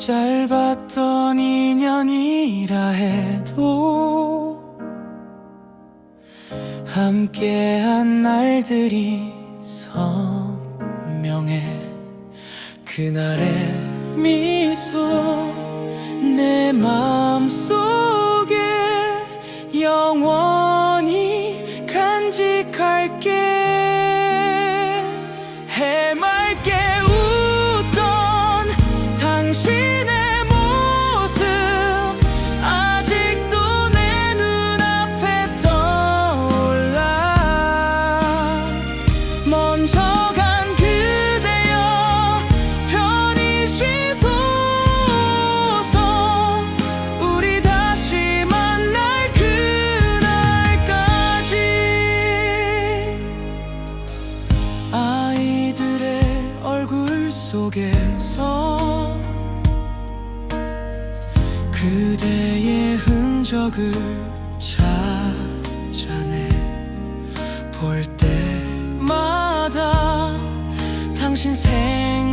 짧았던 인연이라 해도 함께한 날들이 선명해. 그날의 미소 내 마음속에 영원히 간직할게. 속에서 그대의 흔적을 찾아내 볼 때마다 당신 생